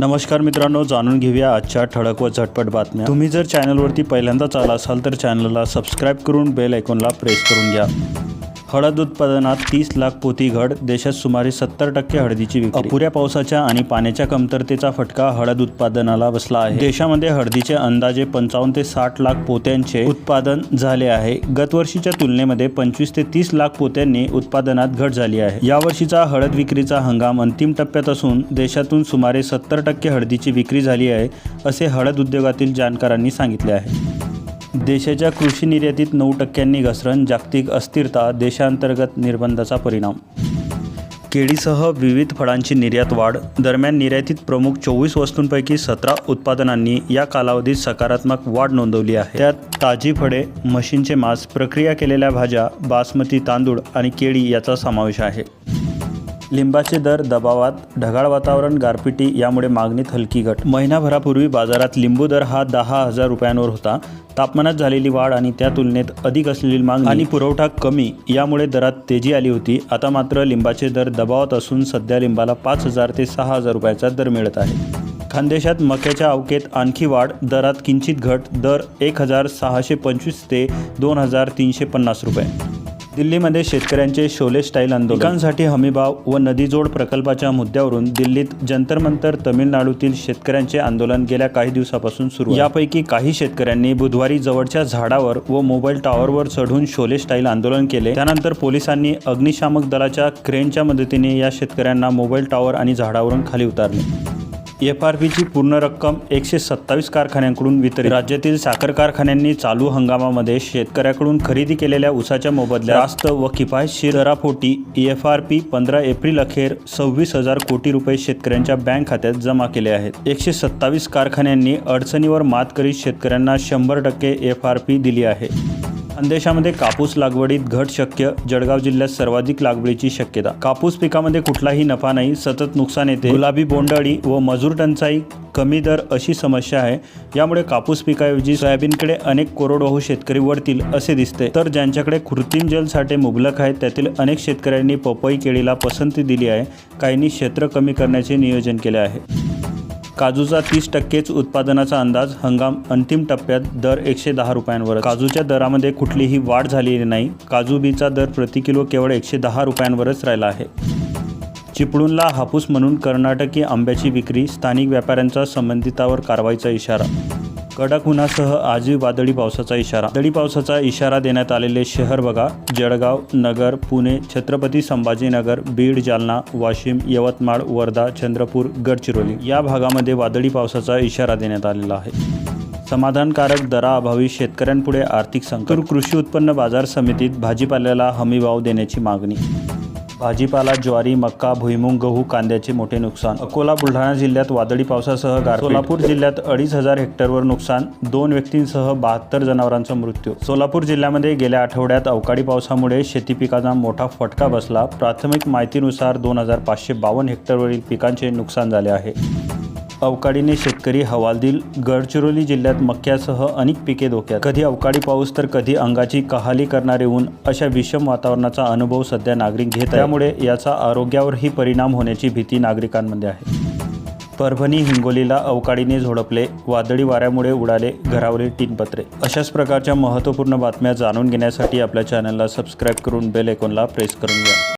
नमस्कार मित्रांनो जाणून घेऊया आजच्या ठळक व झटपट बातम्या. तुम्ही जर चॅनलवरती पहिल्यांदाच आला असाल तर चॅनलला सबस्क्राईब करून बेल आयकॉनला प्रेस करून घ्या. हळद उत्पादनात तीस लाख पोती घड देशात सुमारे सत्तर टक्के हळदीची विक्री. अपुऱ्या पावसाच्या आणि पाण्याच्या कमतरतेचा फटका हळद उत्पादनाला बसला आहे. देशामध्ये हळदीचे अंदाजे पंचावन्न ते साठ लाख पोत्यांचे उत्पादन झाले आहे. गतवर्षीच्या तुलनेमध्ये पंचवीस ते तीस लाख पोत्यांनी उत्पादनात घट झाली आहे. यावर्षीचा हळद विक्रीचा हंगाम अंतिम टप्प्यात असून देशातून सुमारे सत्तर टक्के हळदीची विक्री झाली आहे असे हळद उद्योगातील जाणकारांनी सांगितले आहे. देशाच्या कृषी निर्यातीत नऊ टक्क्यांनी घसरण जागतिक अस्थिरता देशांतर्गत निर्बंधाचा परिणाम. केळीसह विविध फळांची निर्यात वाढ दरम्यान निर्यातीत प्रमुख चोवीस वस्तूंपैकी सतरा उत्पादनांनी या कालावधीत सकारात्मक वाढ नोंदवली आहे. त्यात ताजी फळे म्हशींचे मांस प्रक्रिया केलेल्या भाज्या बासमती तांदूळ आणि केळी याचा समावेश आहे. लिंबाचे दर दबावात ढगाळ वातावरण गारपिटी यामुळे मागणीत हलकी घट. महिनाभरापूर्वी बाजारात लिंबू दर हा दहा हजार रुपयांवर होता. तापमानात झालेली वाढ आणि त्या तुलनेत अधिक असलेली मागणी आणि पुरवठा कमी यामुळे दरात तेजी आली होती. आता मात्र लिंबाचे दर दबावात असून सध्या लिंबाला पाच हजार ते सहा हजार रुपयाचा दर मिळत आहे. खानदेशात मक्याच्या अवकेत आणखी वाढ दरात किंचित घट दर एक हजार सहाशे पंचवीस ते दोन हजार तीनशे पन्नास रुपये. दिल्लीमध्ये शेतकऱ्यांचे शोले स्टाईल आंदोलन. पिकांसाठी हमीभाव व नदीजोड प्रकल्पाच्या मुद्द्यावरून दिल्लीत जंतर मंतर तमिळनाडूतील शेतकऱ्यांचे आंदोलन गेल्या काही दिवसापासून सुरू यापैकी काही शेतकऱ्यांनी बुधवारी जवळच्या झाडावर व मोबाईल टॉवरवर चढून शोले स्टाईल आंदोलन केले. त्यानंतर पोलिसांनी अग्निशामक दलाच्या क्रेनच्या मदतीने या शेतकऱ्यांना मोबाईल टॉवर आणि झाडावरून खाली उतारले. एफ आर पीची पूर्ण रक्कम एकशे सत्तावीस कारखान्यांकडून वितरित. राज्यातील साखर कारखान्यांनी चालू हंगामामध्ये शेतकऱ्याकडून खरेदी केलेल्या उसाच्या मोबदल्यात रास्त व किफायतशीर दरापोटी एफ आर पी पंधरा एप्रिल अखेर सव्वीस हजार कोटी रुपये शेतकऱ्यांच्या बँक खात्यात जमा केले आहेत. एकशे सत्तावीस कारखान्यांनी अडचणीवर मात करीत शेतकऱ्यांना शंभर टक्के एफ आर पी दिली आहे. खानदेशामध्ये कापूस लागवडीत घट शक्य जळगाव जिल्ह्यात सर्वाधिक लागवडीची शक्यता. कापूस पिकामध्ये कुठलाही नफा नाही सतत नुकसान येते. गुलाबी बोंडअळी व मजूर टंचाई कमी दर अशी समस्या आहे. यामुळे कापूस पिकाऐवजी सोयाबीनकडे अनेक कोरडवाहू शेतकरी वळतील असे दिसते. तर ज्यांच्याकडे कृत्रिम जलसाठे मुबलक आहेत त्यातील अनेक शेतकऱ्यांनी पपई केळीला पसंती दिली आहे. काहींनी क्षेत्र कमी करण्याचे नियोजन केले आहे. काजूचा तीस टक्केच उत्पादनाचा अंदाज हंगाम अंतिम टप्प्यात दर एकशे दहा रुपयांवर काजूच्या दरामध्ये कुठलीही वाढ झालेली नाही. काजू बीचा दर प्रति किलो केवळ एकशे दहा रुपयांवरच राहिला आहे. चिपळूणला हापूस म्हणून कर्नाटकी आंब्याची विक्री स्थानिक व्यापाऱ्यांचा संबंधितावर कारवाईचा इशारा. कडक उन्हासह आजही वादळी पावसाचा इशारा. वादळी पावसाचा इशारा देण्यात आलेले शहर बघा जळगाव नगर पुणे छत्रपती संभाजीनगर बीड जालना वाशिम यवतमाळ वर्धा चंद्रपूर गडचिरोली या भागामध्ये वादळी पावसाचा इशारा देण्यात आलेला आहे. समाधानकारक दराअभावी शेतकऱ्यांपुढे आर्थिक संकट. कृषी उत्पन्न बाजार समितीत भाजीपाल्याला हमीभाव देण्याची मागणी. भाजीपाला ज्वारी मक्का भुईमुंग गहू कांद्याचे मोठे नुकसान. अकोला बुलढाणा जिल्ह्यात वादळी पावसासह गार सोलापूर जिल्ह्यात अडीच हजार हेक्टरवर नुकसान दोन व्यक्तींसह बहात्तर जनावरांचा मृत्यू. सोलापूर जिल्ह्यामध्ये गेल्या आठवड्यात अवकाळी पावसामुळे शेती पिकांना मोठा फटका बसला. प्राथमिक माहितीनुसार दोन हजार पाचशे बावन्न हेक्टरवरील पिकांचे नुकसान झाले आहे. अवकाळीने शेतकरी हवालदिल गडचिरोली जिल्ह्यात मक्यासह अनेक पिके धोक्यात. कधी अवकाळी पाऊस तर कधी अंगाची कहाली करणारे ऊन अशा विषम वातावरणाचा अनुभव सध्या नागरिक घेत त्यामुळे याचा आरोग्यावरही परिणाम होण्याची भीती नागरिकांमध्ये आहे. परभणी हिंगोलीला अवकाळीने झोडपले वादळी वाऱ्यामुळे उडाले घरावरील टीनपत्रे. अशाच प्रकारच्या महत्त्वपूर्ण बातम्या जाणून घेण्यासाठी आपल्या चॅनलला सबस्क्राईब करून बेल आयकॉनला प्रेस करून घ्या.